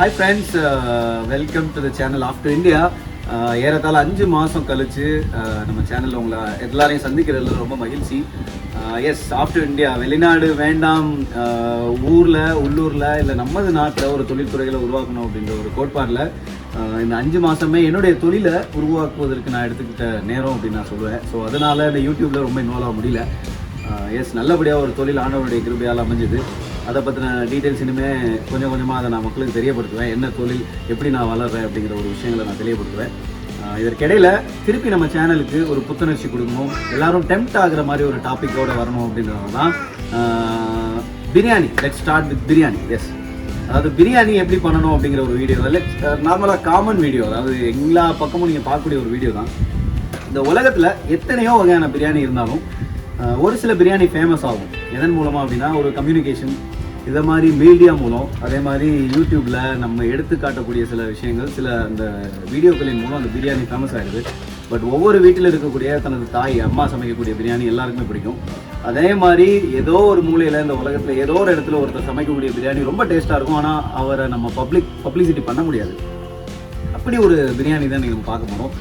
Hi friends welcome to the channel after India ஏறத்தாழ அஞ்சு மாதம் கழித்து uh, நம்ம சேனலில் உங்களை எல்லாரையும் சந்திக்கிறதுல ரொம்ப மகிழ்ச்சி. எஸ் ஆஃப்டர் இந்தியா வெளிநாடு வேண்டாம் uh, ஊரில் உள்ளூரில் இல்லை நமது நாட்டில் ஒரு தொழில்துறைகளை உருவாக்கணும் அப்படின்ற ஒரு கோட்பாட்டில் uh, இந்த அஞ்சு மாதமே என்னுடைய தொழிலை உருவாக்குவதற்கு நான் எடுத்துக்கிட்ட நேரம் அப்படின்னு நான் சொல்லுவேன். ஸோ அதனால் இந்த யூடியூப்பில் ரொம்ப இன்வால்வ் ஆக முடியல. எஸ் நல்லபடியாக ஒரு தொழில் ஆண்டவருடைய கிருபையால் அமைஞ்சுது. அதை பற்றின டீட்டெயில்ஸ் இனிமேல் கொஞ்சம் கொஞ்சமாக அதை நான் மக்களுக்கு தெரியப்படுத்துவேன். என்ன தொழில் எப்படி நான் வளர்றேன் அப்படிங்கிற ஒரு விஷயங்களை நான் தெரியப்படுத்துவேன். இதற்கிடையில் திருப்பி நம்ம சேனலுக்கு ஒரு புத்துணர்ச்சி கொடுக்கணும். எல்லாரும் டெம்ப்ட் ஆகுற மாதிரி ஒரு டாப்பிக்கோட வரணும் அப்படின்றதுனால தான் biryani. Let start with biryani. Yes அதாவது பிரியாணி எப்படி பண்ணணும் அப்படிங்கிற ஒரு வீடியோ இல்லை நார்மலாக காமன் வீடியோ அதாவது எல்லா பக்கமும் நீங்கள் பார்க்கக்கூடிய ஒரு வீடியோ தான். இந்த உலகத்தில் எத்தனையோ வகையான பிரியாணி இருந்தாலும் ஒரு சில பிரியாணி ஃபேமஸ் ஆகும். எதன் மூலமாக அப்படின்னா ஒரு கம்யூனிகேஷன் இதை மாதிரி மீடியா மூலம் அதே மாதிரி யூடியூப்பில் நம்ம எடுத்து காட்டக்கூடிய சில விஷயங்கள் சில அந்த வீடியோக்களின் மூலம் அந்த பிரியாணி ஃபேமஸ் ஆகிடுது பட் ஒவ்வொரு வீட்டில் இருக்கக்கூடிய தனது தாய் அம்மா சமைக்கக்கூடிய பிரியாணி எல்லாருக்குமே பிடிக்கும். அதே மாதிரி ஏதோ ஒரு மூலையில் இந்த உலகத்தில் ஏதோ ஒரு இடத்துல ஒருத்தர் சமைக்கக்கூடிய பிரியாணி ரொம்ப டேஸ்ட்டாக இருக்கும். ஆனால் அவரை நம்ம பப்ளிக் பப்ளிசிட்டி பண்ண முடியாது. அப்படி ஒரு பிரியாணி தான் நீங்கள் பார்க்க போகிறோம்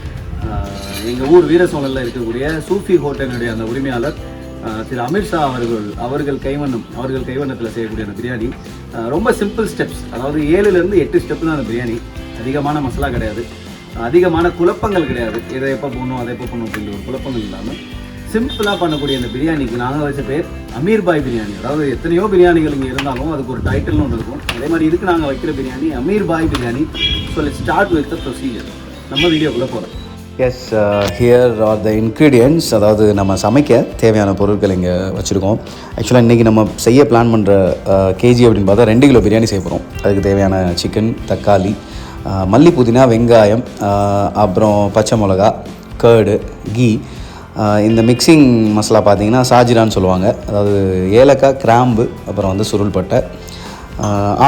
எங்கள் ஊர் வீரசோழனில் இருக்கக்கூடிய சூஃபி ஹோட்டலுடைய அந்த உரிமையாளர் திரு அமித்ஷா அவர்கள் அவர்கள் கைவண்ணம் அவர்கள் கைவண்ணத்தில் செய்யக்கூடிய அந்த பிரியாணி ரொம்ப சிம்பிள் ஸ்டெப்ஸ் அதாவது ஏழுலேருந்து எட்டு ஸ்டெப் தான் அந்த பிரியாணி. அதிகமான மசாலா கிடையாது. அதிகமான குழப்பங்கள் கிடையாது. இதை எப்போ போடணும் அதை எப்போ பண்ணணும் அப்படின்ற ஒரு குழப்பங்கள் இல்லாமல் சிம்பிளாக பண்ணக்கூடிய அந்த பிரியாணிக்கு நாங்கள் வச்ச பேர் அமீர் பாய் பிரியாணி. அதாவது எத்தனையோ பிரியாணிகள் இங்கே இருந்தாலும் அதுக்கு ஒரு டைட்டில்னு ஒன்று இருக்கும். அதே மாதிரி இதுக்கு நாங்கள் வைக்கிற biryani Ameer Bhai biryani. So let start with the procedure நம்ம வீடியோக்குள்ளே போகிறோம் yes here are the ingredients அதாவது நம்ம சமைக்க தேவையான பொருட்கள் இங்கே வச்சுருக்கோம். ஆக்சுவலாக இன்றைக்கி நம்ம செய்ய பிளான் பண்ணுற uh, கேஜி அப்படின்னு பார்த்தா ரெண்டு கிலோ பிரியாணி செய்ய போகிறோம் அதுக்கு தேவையான சிக்கன் தக்காளி uh, மல்லி புதினா வெங்காயம் uh, அப்புறம் பச்சை மிளகா கேர்டு கீ இந்த மிக்சிங் மசாலா பார்த்தீங்கன்னா சாஜிரான்னு சொல்லுவாங்க. அதாவது ஏலக்காய் கிராம்பு அப்புறம் வந்து சுருள்பட்டை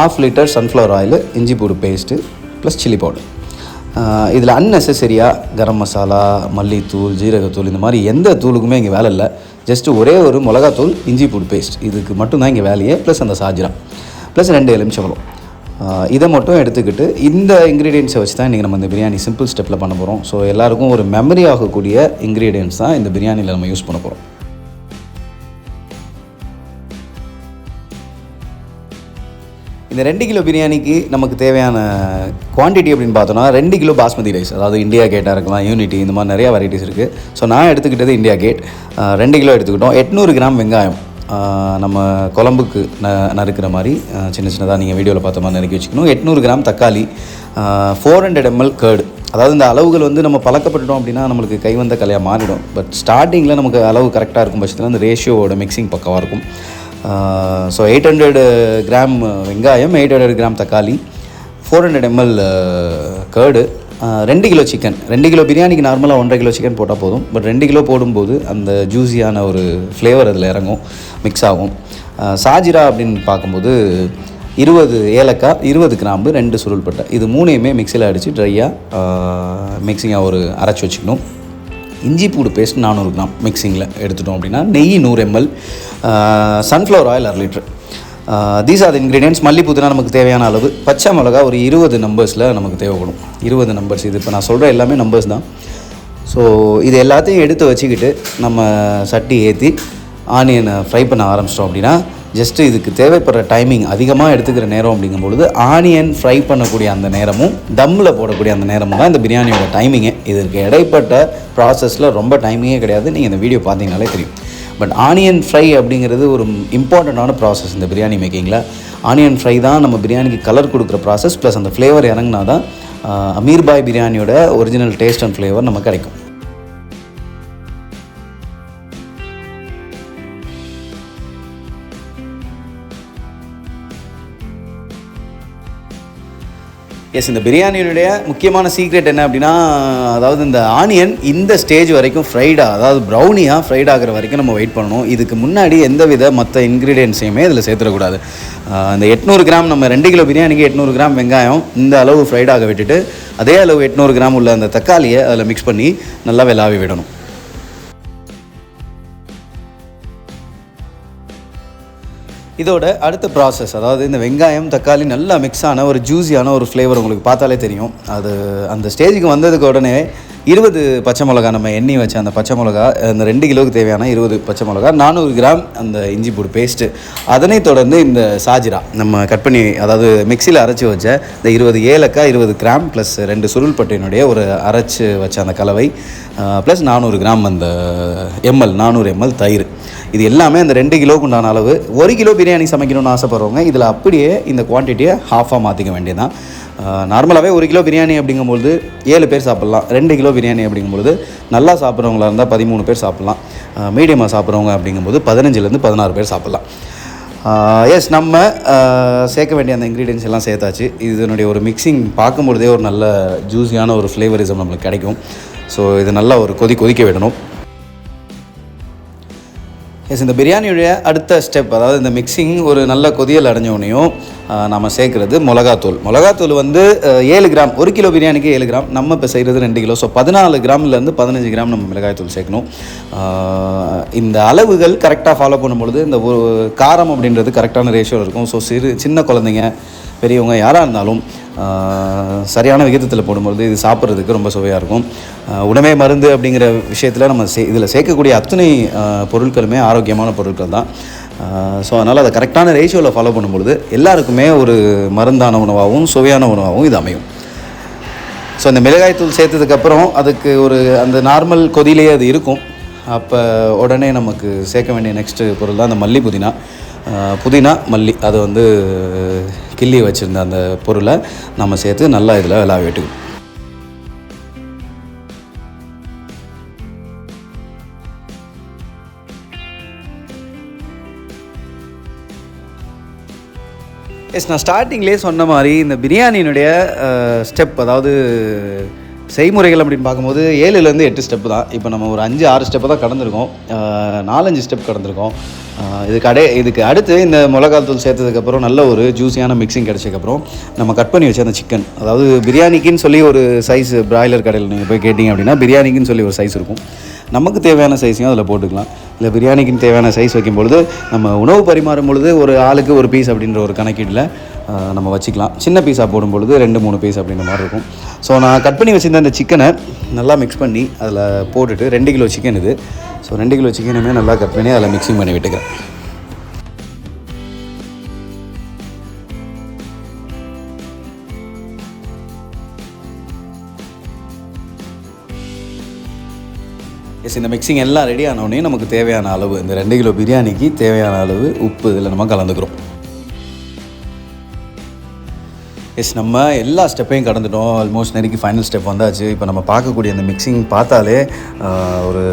ஆஃப் லிட்டர் சன்ஃப்ளவர் ஆயில் இஞ்சி பூடு பேஸ்ட்டு ப்ளஸ் சில்லி பவுடர் இதில் அன்னெசரியாக கரம் மசாலா மல்லித்தூள் ஜீரகத்தூள் இந்த மாதிரி எந்த தூளுக்குமே இங்கே வேலை இல்லை. ஜஸ்ட்டு ஒரே ஒரு மிளகாத்தூள் இஞ்சி பூடு பேஸ்ட் இதுக்கு மட்டும்தான் இங்கே வேலையே. ப்ளஸ் அந்த சாஜிரா ப்ளஸ் ரெண்டு எலுமிச்சம்பழம். இதை மட்டும் எடுத்துக்கிட்டு இந்த இன்க்ரீடியன்ஸை வச்சு தான் இன்றைக்கி நம்ம இந்த பிரியாணி சிம்பிள் ஸ்டெப்பில் பண்ண போகிறோம் ஸோ எல்லாருக்கும் ஒரு மெமரி ஆகக்கூடிய இன்க்ரீடியன்ஸ் தான் இந்த பிரியாணியில் நம்ம யூஸ் பண்ண போகிறோம் இந்த ரெண்டு கிலோ பிரியாணிக்கு நமக்கு தேவையான குவான்டிட்டி அப்படின்னு பார்த்தோன்னா ரெண்டு கிலோ பாஸ்மதி ரைஸ் அதாவது இந்தியா கேட்டாக இருக்கலாம் யூனிட்டி இந்த மாதிரி நிறையா வெரைட்டிஸ் இருக்குது ஸோ நான் எடுத்துக்கிட்டது இந்தியா கேட் ரெண்டு கிலோ எடுத்துக்கிட்டோம். எட்நூறு கிராம் வெங்காயம் நம்ம குழம்புக்கு ந நறுக்கிற மாதிரி சின்ன சின்னதாக நீங்கள் வீடியோவில் பார்த்த மாதிரி நறுக்கி வச்சுக்கணும். எட்நூறு கிராம் தக்காளி ஃபோர் ஹண்ட்ரட் எம்எல் கேர்டு அதாவது இந்த அளவுகள் வந்து நம்ம பழக்கப்பட்டுட்டோம் அப்படின்னா நம்மளுக்கு கை வந்த கலையாக மாறிடும் பட் ஸ்டார்டிங்கில் நமக்கு அளவு கரெக்டாக இருக்கும் பட்சத்தில் அந்த ரேஷியோவோட மிக்சிங் பக்கவாக இருக்கும். ஸோ எயிட் ஹண்ட்ரட் கிராம் வெங்காயம் எயிட் ஹண்ட்ரட் கிராம் தக்காளி ஃபோர் ஹண்ட்ரட் எம்எல் கேர்டு ரெண்டு கிலோ சிக்கன் ரெண்டு கிலோ பிரியாணிக்கு நார்மலாக ஒன்றரை கிலோ சிக்கன் போட்டால் போதும். பட் ரெண்டு கிலோ போடும்போது அந்த ஜூஸியான ஒரு ஃப்ளேவர் அதில் இறங்கும் மிக்ஸ் ஆகும். சாஜிரா அப்படின்னு பார்க்கும்போது இருபது ஏலக்காய் இருபது கிராம்பு ரெண்டு சுருள்பட்டை இது மூணையுமே மிக்சியில் அடித்து ட்ரையாக மிக்சிங்காக ஒரு அரைச்சி வச்சுக்கணும். இஞ்சி பூடு பேஸ்ட் நானூறு கிராம் மிக்சிங்கில் எடுத்துட்டோம் அப்படின்னா நெய் நூறு எம்எல் சன்ஃப்ளவர் ஆயில் அரை லிட்ரு தீஸ் ஆர் இன்க்ரீடியன்ஸ் மல்லி புதினா நமக்கு தேவையான அளவு. பச்சை மிளகா ஒரு இருபது நம்பர்ஸில் நமக்கு தேவைப்படும். இருபது நம்பர்ஸ் இது இப்போ நான் சொல்கிற எல்லாமே நம்பர்ஸ் தான். ஸோ இது எல்லாத்தையும் எடுத்து வச்சுக்கிட்டு நம்ம சட்டி ஏற்றி ஆனியனை ஃப்ரை பண்ண ஆரம்பிச்சிட்டோம் அப்படின்னா ஜஸ்ட்டு இதுக்கு தேவைப்படுற டைமிங் அதிகமாக எடுத்துக்கிற நேரம் அப்படிங்கும் பொழுது ஆனியன் ஃப்ரை பண்ணக்கூடிய அந்த நேரமும் தம்மில் போடக்கூடிய அந்த நேரமும் தான் இந்த பிரியாணியோட டைமிங்கு இதற்கு இடைப்பட்ட ப்ராசஸில் ரொம்ப டைமிங்கே கிடையாது. நீங்கள் இந்த வீடியோ பார்த்தீங்கனாலே தெரியும். பட் ஆனியன் ஃப்ரை அப்படிங்கிறது ஒரு இம்பார்ட்டண்ட்டான ப்ராசஸ் இந்த பிரியாணி மேக்கிங்கில் ஆனியன் ஃப்ரை தான் நம்ம பிரியாணிக்கு கலர் கொடுக்குற ப்ராசஸ் ப்ளஸ் அந்த ஃப்ளேவர் இறங்கினா தான் அமீர்பாய் பிரியாணியோட ஒரிஜினல் டேஸ்ட் அண்ட் ஃப்ளேவர் நமக்கு கிடைக்கும். எஸ் இந்த பிரியாணியினுடைய முக்கியமான சீக்ரெட் என்ன அப்படின்னா அதாவது இந்த ஆனியன் இந்த ஸ்டேஜ் வரைக்கும் ஃப்ரைடாக அதாவது ப்ரௌனியாக ஃப்ரைட் ஆகிற வரைக்கும் நம்ம வெயிட் பண்ணணும். இதுக்கு முன்னாடி எந்த வித மற்ற இன்க்ரீடியன்ஸையுமே இதில் சேர்த்துடக்கூடாது. அந்த இந்த எட்நூறு கிராம் நம்ம ரெண்டு கிலோ பிரியாணிக்கு எட்நூறு கிராம் வெங்காயம் இந்த அளவு ஃப்ரைடாக விட்டுட்டு அதே அளவு எட்நூறு கிராம் உள்ள அந்த தக்காளியை அதில் மிக்ஸ் பண்ணி நல்லா விளாவி விடணும். இதோட அடுத்த ப்ராசஸ் அதாவது இந்த வெங்காயம் தக்காளி நல்லா மிக்ஸ் ஆன ஒரு ஜூஸியான ஒரு ஃப்ளேவர் உங்களுக்கு பார்த்தாலே தெரியும். அது அந்த ஸ்டேஜுக்கு வந்ததுக்கு உடனே இருபது பச்சை மிளகா நம்ம எண்ணி வச்ச அந்த பச்சை மிளகா அந்த ரெண்டு கிலோவுக்கு தேவையான இருபது பச்சை மிளகா நானூறு கிராம் அந்த இஞ்சி பூடு பேஸ்ட்டு அதனைத் தொடர்ந்து இந்த சாஜிரா நம்ம கட் பண்ணி அதாவது மிக்சியில் அரைச்சி வச்ச இந்த இருபது ஏலக்காய் இருபது கிராம் ப்ளஸ் ரெண்டு சுருள்பட்டையினுடைய ஒரு அரைச்சி வச்ச அந்த கலவை ப்ளஸ் நானூறு கிராம் அந்த எம்எல் நானூறு எம்எல் தயிர். இது எல்லாமே அந்த ரெண்டு கிலோக்கு உண்டான அளவு. ஒரு கிலோ பிரியாணி சமைக்கணும்னு ஆசைப்படுறவங்க இதில் அப்படியே இந்த குவான்டிட்டியை ஹாஃபாக மாற்றிக்க வேண்டியதான் நார்மலாகவே ஒரு கிலோ பிரியாணி அப்படிங்கும்பொழுது ஏழு பேர் சாப்பிட்லாம். ரெண்டு கிலோ பிரியாணி அப்படிங்கும்பொழுது நல்லா சாப்பிட்றவங்களா இருந்தால் பதிமூணு பேர் சாப்பிட்லாம். மீடியமாக சாப்பிட்றவங்க அப்படிங்கும்போது பதினஞ்சுலேருந்து பதினாறு பேர் சாப்பிட்லாம். எஸ் நம்ம சேர்க்க வேண்டிய அந்த இன்க்ரீடியன்ஸ் எல்லாம் சேர்த்தாச்சு. இதனுடைய ஒரு மிக்சிங் பார்க்கும்பொழுதே ஒரு நல்ல ஜூஸியான ஒரு ஃப்ளேவரிசம் நம்மளுக்கு கிடைக்கும். ஸோ இது நல்லா ஒரு கொதி கொதிக்க விடணும். எஸ் இந்த பிரியாணியுடைய அடுத்த ஸ்டெப் அதாவது இந்த மிக்சிங் ஒரு நல்ல கொதியல் அடைஞ்சோடனையும் நம்ம சேர்க்குறது மிளகாத்தூள். மிளகாத்தூள் வந்து ஏழு கிராம் ஒரு கிலோ பிரியாணிக்கு ஏழு கிராம் நம்ம இப்போ செய்கிறது ரெண்டு கிலோ. ஸோ பதினாலு கிராம்லேருந்து பதினஞ்சு கிராம் நம்ம மிளகாய்த்தூள் சேர்க்கணும். இந்த அளவுகள் கரெக்டாக ஃபாலோ பண்ணும்பொழுது இந்த ஒரு காரம் அப்படின்றது கரெக்டான ரேஷியோவில் இருக்கும். ஸோ சிறு சின்ன குழந்தைங்க பெரியவங்க யாராக இருந்தாலும் சரியான விகிதத்தில் போடும்பொழுது இது சாப்பிட்றதுக்கு ரொம்ப சுவையாக இருக்கும். ஆஹ், உணவே மருந்து அப்படிங்கிற விஷயத்தில் நம்ம சே இதில் சேர்க்கக்கூடிய அத்தனை பொருட்களுமே ஆரோக்கியமான பொருட்கள் தான். ஸோ அதனால் அதை கரெக்டான ரேஷியோவில் ஃபாலோ பண்ணும்பொழுது எல்லாருக்குமே ஒரு மருந்தான உணவாகவும் சுவையான உணவாகவும் இது அமையும். ஸோ இந்த மிளகாய்த்தூள் சேர்த்ததுக்கப்புறம் அதுக்கு ஒரு அந்த நார்மல் கொதியிலேயே அது இருக்கும். அப்போ உடனே நமக்கு சேர்க்க வேண்டிய நெக்ஸ்ட்டு பொருள் தான் அந்த மல்லி புதினா. புதினா மல்லி அதை வந்து கிள்ளி வச்சுருந்த அந்த பொருளை நம்ம சேர்த்து நல்லா இதில் விளாவி விட்டுக்கணும். எஸ் நான் ஸ்டார்டிங்லேயே சொன்ன மாதிரி இந்த பிரியாணியினுடைய ஸ்டெப் அதாவது செய்முறைகள் அப்படின்னு பார்க்கும்போது ஏழுலேருந்து எட்டு ஸ்டெப்பு தான். இப்போ நம்ம ஒரு அஞ்சு ஆறு ஸ்டெப்பு தான் கடந்திருக்கோம். நாலஞ்சு ஸ்டெப் கடந்திருக்கோம். இதுக்கு அடே இதுக்கு அடுத்து இந்த மிளகாத்தூள் சேர்த்ததுக்கப்புறம் நல்ல ஒரு ஜூஸியான மிக்சிங் கிடச்சதுக்கப்புறம் நம்ம கட் பண்ணி வச்ச அந்த சிக்கன் அதாவது பிரியாணிக்குன்னு சொல்லி ஒரு சைஸ் பிராய்லர் கடையில் நீங்கள் போய் கேட்டிங்க அப்படின்னா பிரியாணிக்குன்னு சொல்லி ஒரு சைஸ் இருக்கும். நமக்கு தேவையான சைஸையும் அதில் போட்டுக்கலாம். இல்லை பிரியாணிக்குன்னு தேவையான சைஸ் வைக்கும் பொழுது நம்ம உணவு பரிமாறும் பொழுது ஒரு ஆளுக்கு ஒரு பீஸ் அப்படின்ற ஒரு கணக்கீட்டில் நம்ம வச்சுக்கலாம். சின்ன பீஸாக போடும் பொழுது ரெண்டு மூணு பீஸ் அப்படின்ற மாதிரி இருக்கும். ஸோ நான் கட் பண்ணி வச்சிருந்த அந்த சிக்கனை நல்லா மிக்ஸ் பண்ணி அதில் போட்டுட்டு ரெண்டு கிலோ சிக்கன் இது. ஸோ ரெண்டு கிலோ சிக்கனுமே நல்லா கட் பண்ணி அதில் மிக்சிங் பண்ணி விட்டுக்கிறேன். எஸ் இந்த மிக்சிங் எல்லாம் ரெடி ஆனோடனே நமக்கு தேவையான அளவு இந்த ரெண்டு கிலோ பிரியாணிக்கு தேவையான அளவு உப்பு இதில் நம்ம கலந்துக்கிறோம். எஸ் நம்ம எல்லா ஸ்டெப்பையும் கடந்துட்டோம். ஆல்மோஸ்ட் நெருக்கி ஃபைனல் ஸ்டெப் வந்தாச்சு. இப்போ நம்ம பார்க்கக்கூடிய அந்த மிக்சிங் பார்த்தாலே ஒரு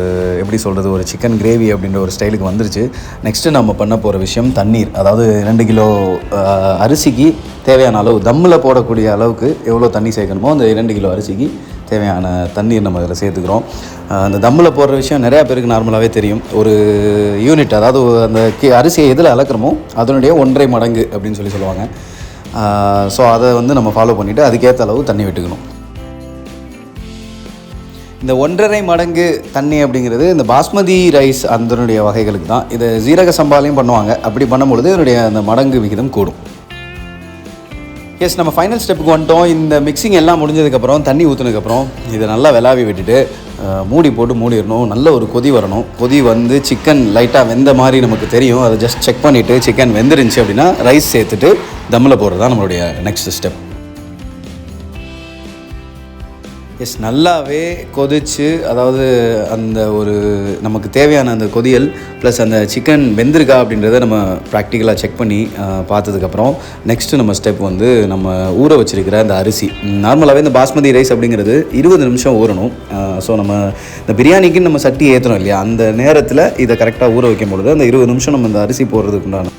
எப்படி சொல்கிறது ஒரு சிக்கன் கிரேவி அப்படின்ற ஒரு ஸ்டைலுக்கு வந்துருச்சு. நெக்ஸ்ட்டு நம்ம பண்ண போகிற விஷயம் தண்ணீர். அதாவது ரெண்டு கிலோ அரிசிக்கு தேவையான அளவு தம்மில் போடக்கூடிய அளவுக்கு எவ்வளோ தண்ணி சேர்க்கணுமோ அந்த இரண்டு கிலோ அரிசிக்கு தேவையான தண்ணீர் நம்ம அதில் சேர்த்துக்கிறோம். அந்த தம்மில் போடுற விஷயம் நிறையா பேருக்கு நார்மலாகவே தெரியும். ஒரு யூனிட் அதாவது அந்த கி அரிசியை எதில் அளக்குறோமோ அதனுடைய ஒன்றரை மடங்கு அப்படின்னு சொல்லி சொல்லுவாங்க. ஸோ அதை வந்து நம்ம ஃபாலோ பண்ணிவிட்டு அதுக்கேற்ற அளவு தண்ணி விட்டுக்கணும். இந்த ஒன்றரை மடங்கு தண்ணி அப்படிங்கிறது இந்த பாஸ்மதி ரைஸ் அதனுடைய வகைகளுக்கு தான். இதை ஜீரக சம்பாலையும் பண்ணுவாங்க. அப்படி பண்ணும்பொழுது இதனுடைய அந்த மடங்கு விகிதம் கூடும். எஸ் நம்ம ஃபைனல் ஸ்டெப்புக்கு வந்துட்டோம். இந்த மிக்சிங் எல்லாம் முடிஞ்சதுக்கப்புறம் தண்ணி ஊற்றுனதுக்கப்புறம் இதை நல்லா விளாவி விட்டுட்டு மூடி போட்டு மூடிடணும். நல்ல ஒரு கொதி வரணும். கொதி வந்து சிக்கன் லைட்டாக வெந்த மாதிரி நமக்கு தெரியும். அதை ஜஸ்ட் செக் பண்ணிவிட்டு சிக்கன் வெந்துருந்துச்சு அப்படின்னா ரைஸ் சேர்த்துட்டு தம்மில் போடுறது தான் நம்மளுடைய நெக்ஸ்ட் ஸ்டெப் எஸ் நல்லாவே கொதிச்சு அதாவது அந்த ஒரு நமக்கு தேவையான அந்த கொதியல் ப்ளஸ் அந்த சிக்கன் வெந்திருக்கா அப்படின்றத நம்ம ப்ராக்டிக்கலாக செக் பண்ணி பார்த்ததுக்கப்புறம் நெக்ஸ்ட்டு நம்ம ஸ்டெப் வந்து நம்ம ஊற வச்சிருக்கிற அந்த அரிசி. நார்மலாகவே இந்த பாஸ்மதி ரைஸ் அப்படிங்கிறது இருபது நிமிஷம் ஊறணும். ஸோ நம்ம இந்த பிரியாணிக்கு நம்ம சட்டி ஏற்றுறோம் இல்லையா? அந்த நேரத்தில் இதை கரெக்டாக ஊற வைக்கும் பொழுது அந்த இருபது நிமிஷம் நம்ம இந்த அரிசி போடுறதுக்குண்டான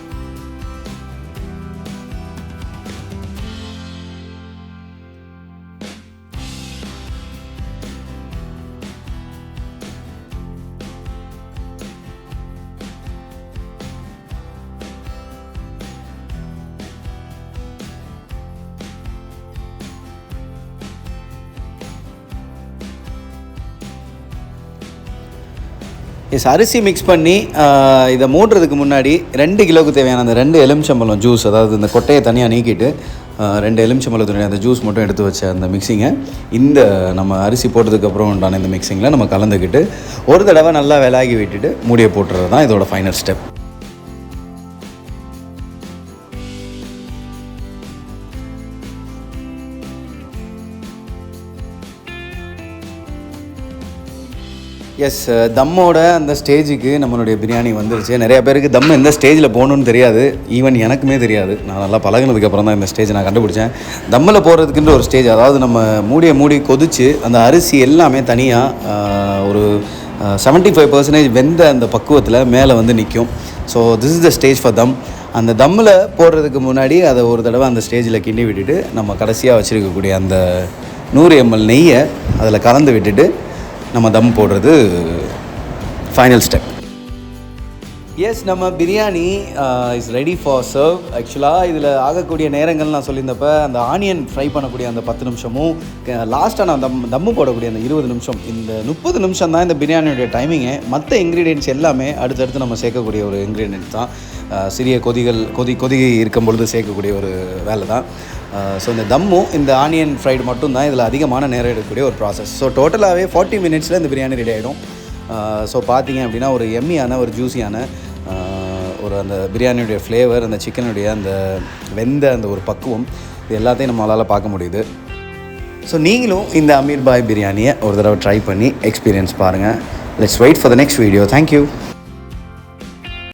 இஸ் அரிசி மிக்ஸ் பண்ணி இதை மூடுறதுக்கு முன்னாடி ரெண்டு கிலோவுக்கு தேவையான அந்த ரெண்டு எலுமிச்சம்பழம் ஜூஸ் அதாவது இந்த கொட்டையை தனியாக நீக்கிட்டு ரெண்டு எலுமிச்சம்பழத்துடைய அந்த ஜூஸ் மட்டும் எடுத்து வச்ச அந்த மிக்சிங்கை இந்த நம்ம அரிசி போட்டதுக்கப்புறம் உண்டான இந்த மிக்சிங்கில் நம்ம கலந்துக்கிட்டு ஒரு தடவை நல்லா விலாகி விட்டுட்டு மூடியை போட்டுறது தான் இதோட ஃபைனல் ஸ்டெப் எஸ் தம்மோட அந்த ஸ்டேஜுக்கு நம்மளுடைய பிரியாணி வந்துருச்சு. நிறைய பேருக்கு தம் எந்த ஸ்டேஜில் போகணுன்னு தெரியாது. ஈவன் எனக்குமே தெரியாது. நான் நல்லா பழகினதுக்கப்புறம் தான் இந்த ஸ்டேஜ் நான் கண்டுபிடிச்சேன். தம்மில் போடுறதுக்குன்ற ஒரு ஸ்டேஜ் அதாவது நம்ம மூடியை மூடி கொதிச்சு அந்த அரிசி எல்லாமே தனியாக ஒரு செவன்ட்டி ஃபைவ் பர்சன்டேஜ் வெந்த அந்த பக்குவத்தில் மேலே வந்து நிற்கும் so this is the stage for dum. அந்த தம்மில் போடுறதுக்கு முன்னாடி அதை ஒரு தடவை அந்த ஸ்டேஜில் கிண்டி விட்டுட்டு நம்ம கடைசியாக வச்சுருக்கக்கூடிய அந்த நூறு எம்எல் நெய்யை அதில் கலந்து விட்டுட்டு நம்ம தம் போடுறது ஃபைனல் ஸ்டெப் எஸ் நம்ம biryani is ready for serve ஆக்சுவலாக இதில் ஆகக்கூடிய நேரங்கள் நான் சொல்லியிருந்தப்ப அந்த ஆனியன் ஃப்ரை பண்ணக்கூடிய அந்த பத்து நிமிஷமும் லாஸ்ட்டாக நான் தம் தம்மு போடக்கூடிய அந்த இருபது நிமிஷம் இந்த முப்பது நிமிஷம் தான் இந்த பிரியாணியுடைய டைமிங்கு மற்ற இன்க்ரீடியன்ட்ஸ் எல்லாமே அடுத்தடுத்து நம்ம சேர்க்கக்கூடிய ஒரு இன்க்ரீடியன்ட் தான். Uh, சிறிய கொதிகள் கொதி கொதி இருக்கும் பொழுது சேர்க்கக்கூடிய ஒரு வேலை தான் ஸோ இந்த தம்மும் இந்த ஆனியன் ஃப்ரைடு மட்டும் தான் இதில் அதிகமான நேரம் எடுக்கக்கூடிய ஒரு ப்ராசஸ் ஸோ டோட்டலாகவே ஃபார்ட்டி மினிட்ஸில் இந்த பிரியாணி ரெடி ஆகிடும் ஸோ பார்த்தீங்க அப்படின்னா ஒரு எம்மியான ஒரு ஜூஸியான ஒரு அந்த பிரியாணியுடைய ஃப்ளேவர் அந்த சிக்கனுடைய அந்த வெந்த அந்த ஒரு பக்குவம் இது எல்லாத்தையும் நம்மளால் பார்க்க முடியுது. ஸோ நீங்களும் இந்த அமீர் பாய் பிரியாணியை ஒரு தடவை ட்ரை பண்ணி எக்ஸ்பீரியன்ஸ் பாருங்கள் let's wait for the next video thank you